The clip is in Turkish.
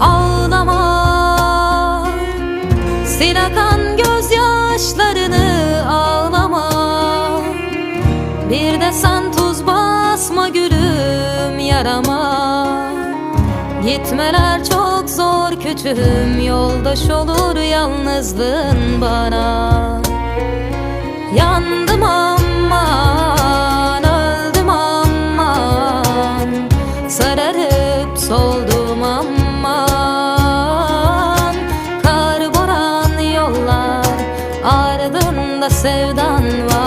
Ağlama Sil akan gözyaşlarını sen tuz basma gülüm yarama. Gitmeler çok zor küçüğüm Yoldaş olur yalnızlığın bana. Yandım aman öldüm aman. Sararıp soldum aman. Kar boran yollar ardında sevdan var.